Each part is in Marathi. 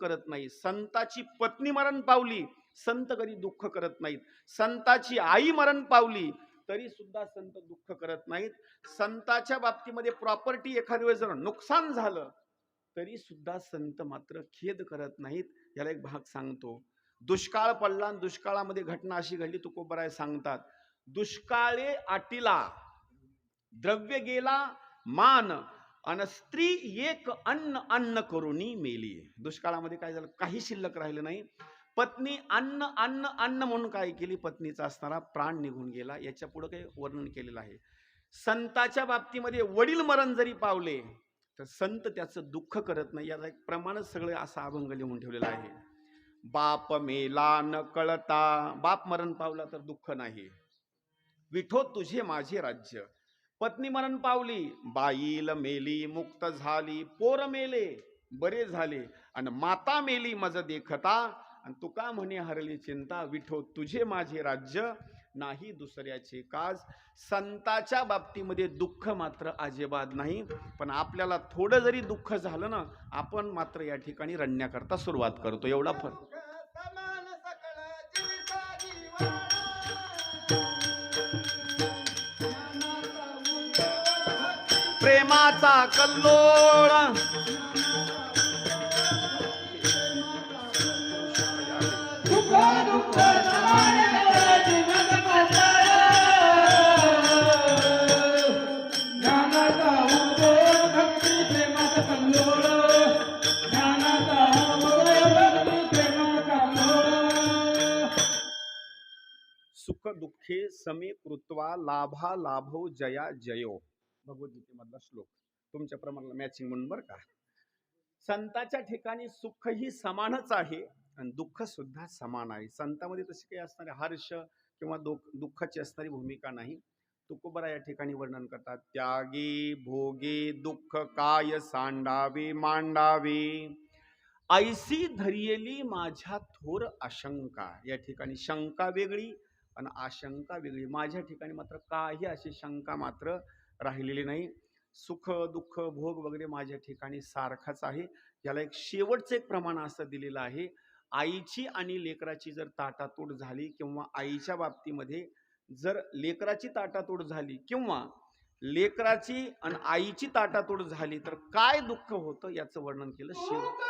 करत नाही संताची पत्नी मरण पावली संत कधी दुःख करत नाहीत. संताची आई मरण पावली तरी सुद्धा संत दुःख करत नाहीत. संताच्या बाबतीमध्ये प्रॉपर्टी एखाद्या वेळेस जर नुकसान झालं तरी सुद्धा संत मात्र खेद करत नाहीत. याला एक भाग सांगतो. दुष्काळ पडला आणि दुष्काळामध्ये घटना अशी घडली तुकोबराय सांगतात. दुष्काळे आटीला द्रव्य गेला मान अन स्त्री एक अन्न अन्न करुणी मेली. दुष्काळामध्ये काय झालं? काही शिल्लक राहिलं नाही. पत्नी अन्न अन्न अन्न म्हणून काय केली? पत्नीचा असणारा प्राण निघून गेला. याच्यापुढे काही वर्णन केलेलं आहे. संताच्या बाबतीमध्ये वडील मरण जरी पावले तर संत त्याचं दुःख करत नाही. याचा एक प्रमाणच सगळे असा अभंग लिहून ठेवलेला आहे. बाप मेला न कळता बाप मरण पावला तर दुःख नाही. विठो तुझे माझे राज्य. पत्नी मरण पावली बाईल मेली मुक्त झाली पोर मेले बरे झाले. आणि माता मेली मज देखता आणि तुका म्हणे हरली चिंता विठो तुझे माझे राज्य नाही दुसऱ्याचे काज. संताच्या बाबतीमध्ये दुःख मात्र अजिबात नाही पण आपल्याला थोडं जरी दुःख झालं ना आपण मात्र या ठिकाणी रडण्याकरता सुरुवात करतो. एवढा फरक. प्रेमाचा कल्लोळ. सुख दुःखे समे कृत्वा लाभा लाभो जया जयो भगवद्गीतेमधला श्लोक. तुमच्या प्रमाणाला मॅचिंग म्हणून बरं का. संताच्या ठिकाणी सुख ही समानच आहे आणि दुःख सुद्धा समान आहे. संतामध्ये तशी काही असणारे हर्ष किंवा दुःख दुःखाची असणारी भूमिका नाही. तुकोबरा या ठिकाणी वर्णन करतात त्यागी भोगे दुःख काय सांडावे मांडावे. ऐसी धरियली माझ्या थोर आशंका. या ठिकाणी शंका वेगळी आणि आशंका वेगळी. माझ्या ठिकाणी मात्र काही अशी शंका मात्र राहिलेली नाही. सुख दुःख भोग वगैरे माझ्या ठिकाणी सारखाच आहे. याला एक शेवटचं एक प्रमाण असं दिलेलं आहे. आईची आणि लेकराची जर ताटातूट झाली किंवा आईच्या बाबतीमध्ये जर लेकराची ताटातूट झाली किंवा लेकराची आणि आईची ताटातूट झाली तर काय दुःख होतं याचं वर्णन केलं शेवट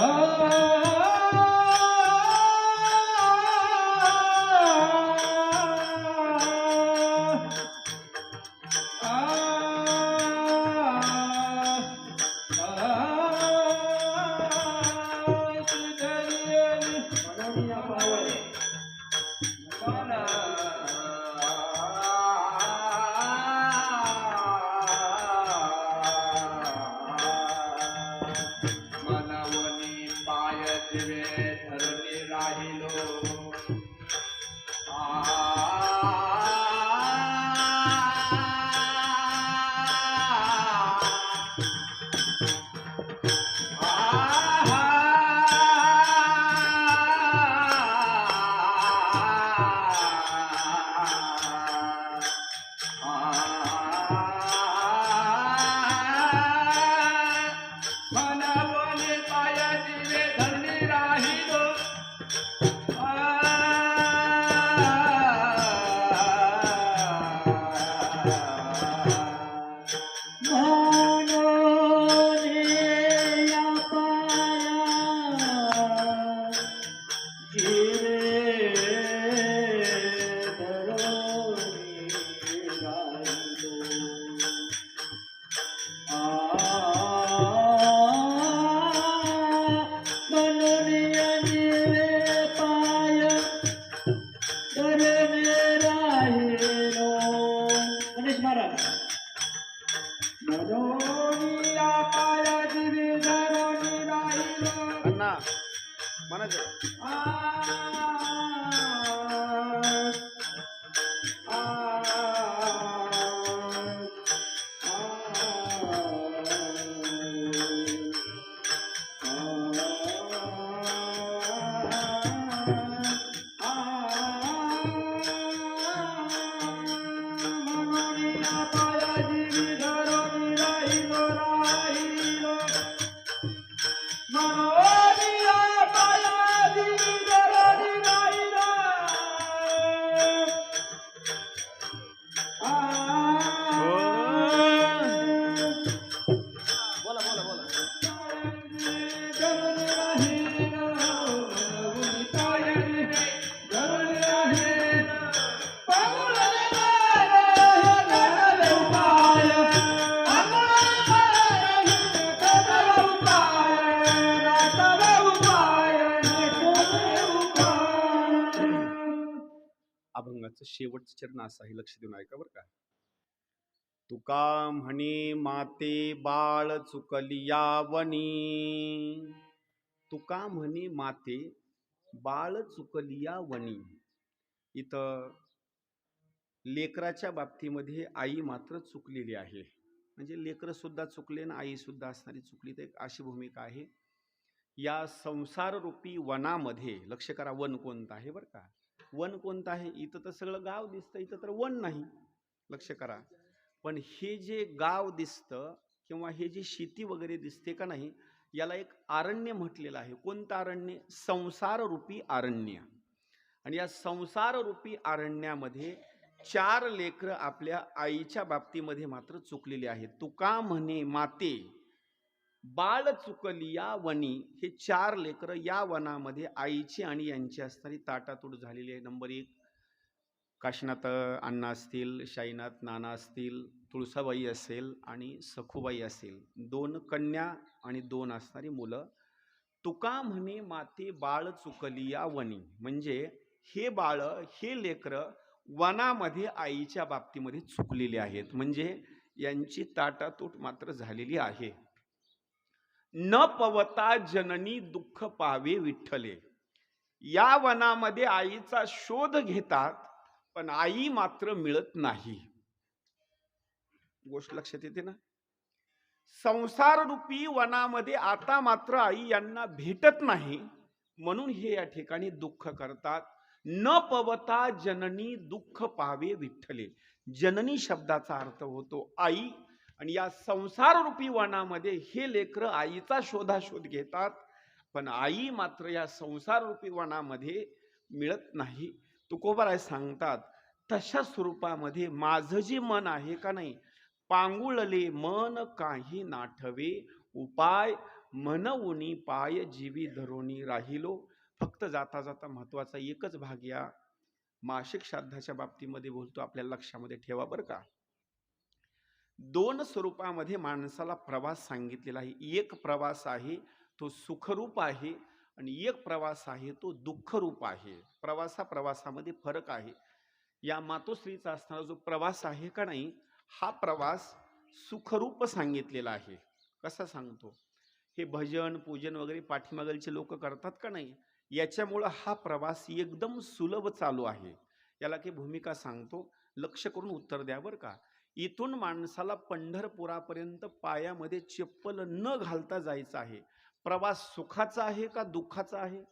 Oh. Oh. अभंगाचं शेवटचं चरण असं आहे. लक्ष देऊन ऐका बरं का. तुका म्हणे माते बाळ चुकलिया वनी. तुका म्हणे माते बाळ चुकलिया वनी. इथं लेकराच्या बाबतीमध्ये आई मात्र चुकलेली आहे. म्हणजे लेकरं सुद्धा चुकले ना आई सुद्धा असणारी चुकली तर एक अशी भूमिका आहे. या संसाररूपी वनामध्ये लक्ष करा वन कोणतं आहे बरं का? वन कोणतं आहे? इथं तर सगळं गाव दिसतं इथं तर वन नाही. लक्ष करा. पण हे जे गाव दिसतं किंवा हे जे शेती वगैरे दिसते का नाही याला एक आरण्य म्हटलेलं आहे. कोणतं अरण्य संसाररूपी आरण्य. आणि या संसाररूपी आरण्यामध्ये चार लेकरं आपल्या आईच्या बाबतीमध्ये मात्र चुकलेली आहेत. तुका म्हणे माते. बाळ चुकलिया वनी हे चार लेकरं या वनामध्ये आईची आणि यांची असणारी ताटातूट झालेली आहे. नंबर एक काशीनाथ अण्णा असतील शाईनाथ नाना असतील तुळसाबाई असेल आणि सखूबाई असेल. दोन कन्या आणि दोन असणारी मुलं. तुका म्हणे माते बाळ चुकलिया वनी म्हणजे हे बाळ हे लेकरं वनामध्ये आईच्या बाबतीमध्ये चुकलेले आहेत. म्हणजे यांची ताटातूट मात्र झालेली आहे. न पवता जननी दुःख पावे विठ्ठले. या वनामध्ये आईचा शोध घेतात पण आई मात्र मिळत नाही. गोष्ट लक्षात येते ना? संसाररूपी वनामध्ये आता मात्र आई यांना भेटत नाही म्हणून हे या ठिकाणी दुःख करतात. न पवता जननी दुःख पावे विठ्ठले. जननी शब्दाचा अर्थ होतो आई आणि या संसाररूपी वनामध्ये हे लेकरं आईचा शोधाशोध घेतात पण आई मात्र या संसाररूपी वनामध्ये मिळत नाही. तुकोबाराय सांगतात तशा स्वरूपामध्ये माझं जे मन आहे का नाही पांगुळले मन काही नाठवे उपाय मनवुनी पाय जीवी धरोनी राहिलो. फक्त जाता जाता महत्त्वाचा एकच भाग या मासिक श्राद्धाच्या बाबतीमध्ये बोलतो आपल्या लक्षामध्ये ठेवा बरं का. दोन स्वरूपामध्ये माणसाला प्रवास सांगितलेला आहे. एक प्रवास आहे तो सुखरूप आहे आणि एक प्रवास आहे तो दुःखरूप आहे. प्रवासा प्रवासामध्ये फरक आहे. या मातोश्रीचा असणारा जो प्रवास आहे का नाही हा प्रवास सुखरूप सांगितलेला आहे. कसा सांगतो? हे भजन पूजन वगैरे पाठीमागलचे लोक करतात का नाही? याच्यामुळं हा प्रवास एकदम सुलभ चालू आहे. याला काही भूमिका सांगतो? लक्ष करून उत्तर द्या बरं का. इथून माणसाला पंढरपुरापर्यंत पायामध्ये चप्पल न घालता जायचं आहे. प्रवास सुखाचा आहे का दुःखाचा आहे?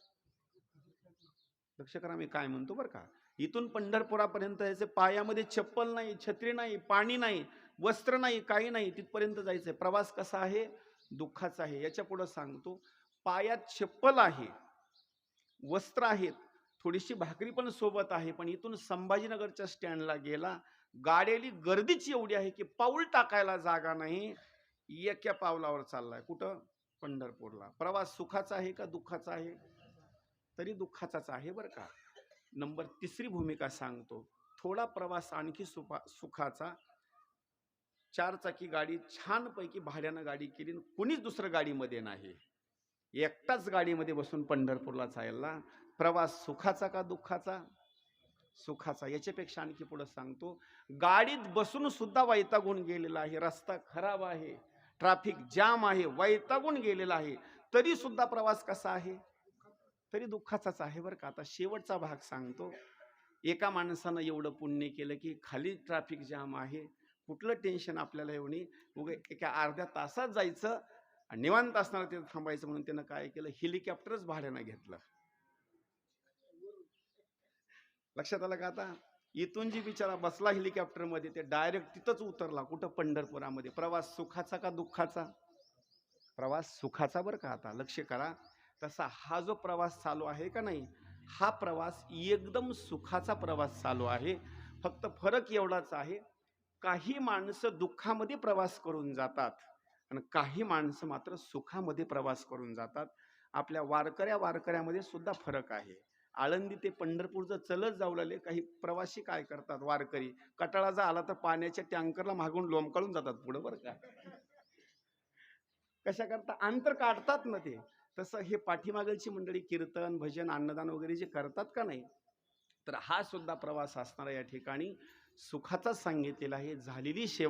लक्ष करा मी काय म्हणतो बरं का. इथून पंढरपुरापर्यंत जायचं पायामध्ये चप्पल नाही छत्री नाही पाणी नाही वस्त्र नाही काही नाही तिथपर्यंत जायचंय प्रवास कसा आहे? दुःखाचा आहे. याच्या पुढं सांगतो. पायात चप्पल आहे. वस्त्र आहेत. थोडीशी भाकरी पण सोबत आहे. पण इथून संभाजीनगरच्या स्टँडला गेला. गाड्याली गर्दीच एवढी आहे की पाऊल टाकायला जागा नाही. एका पावलावर चाललाय. कुठं? पंढरपूरला. प्रवास सुखाचा आहे का दुःखाचा आहे? तरी दुःखाचाच आहे बरं का. नंबर तिसरी भूमिका सांगतो. थोडा प्रवास आणखी सुपा सुखाचा. चारचाकी गाडी छानपैकी भाड्यानं गाडी केली आणि कुणीच दुसरं गाडीमध्ये नाही. एकटाच गाडीमध्ये बसून पंढरपूरला चालला. प्रवास सुखाचा का दुःखाचा? सुखाचा. याच्यापेक्षा आणखी पुढं सांगतो गाडीत बसून सुद्धा वैतागून गेलेला आहे. रस्ता खराब आहे ट्रॅफिक जाम आहे वैतागून गेलेला आहे. तरी सुद्धा प्रवास कसा आहे? तरी दुःखाचाच आहे बरं का. आता शेवटचा भाग सांगतो. एका माणसानं एवढं पुण्य केलं की खाली ट्रॅफिक जाम आहे. कुठलं टेन्शन आपल्याला एवढी उगे एका अर्ध्या तासात जायचं आणि निवांत असणार तिथं थांबायचं म्हणून त्यानं काय केलं? हेलिकॉप्टरच भाड्यानं घेतलं. लक्षात आलं का आता? इथून जी बिचारा बसला हेलिकॉप्टरमध्ये ते डायरेक्ट तिथंच उतरला कुठं पंढरपुरामध्ये. प्रवास सुखाचा का दुःखाचा? प्रवास सुखाचा बरं का आता. लक्ष करा. तसा हा जो प्रवास चालू आहे का नाही हा प्रवास एकदम सुखाचा प्रवास चालू आहे. फक्त फरक एवढाच आहे काही माणसं दुःखामध्ये प्रवास करून जातात आणि काही माणसं मात्र सुखामध्ये प्रवास करून जातात. आपल्या वारकऱ्या वारकऱ्यामध्ये सुद्धा फरक आहे. आळंदी ते पंढरपूरचं चलत जाऊ लागले काही प्रवासी काय करतात? वारकरी. कटाळा जर आला तर पाण्याच्या टँकरला मागून लोंबकाळून जातात पुढं बरं का? कशा करता? अंतर काढतात ना ते. तसं हे पाठीमागलची मंडळी कीर्तन भजन अन्नदान वगैरे जे करतात का नाही? तर हा सुद्धा प्रवास असणारा या ठिकाणी सुखाचाच सांगितलेला आहे. झालेली सेवा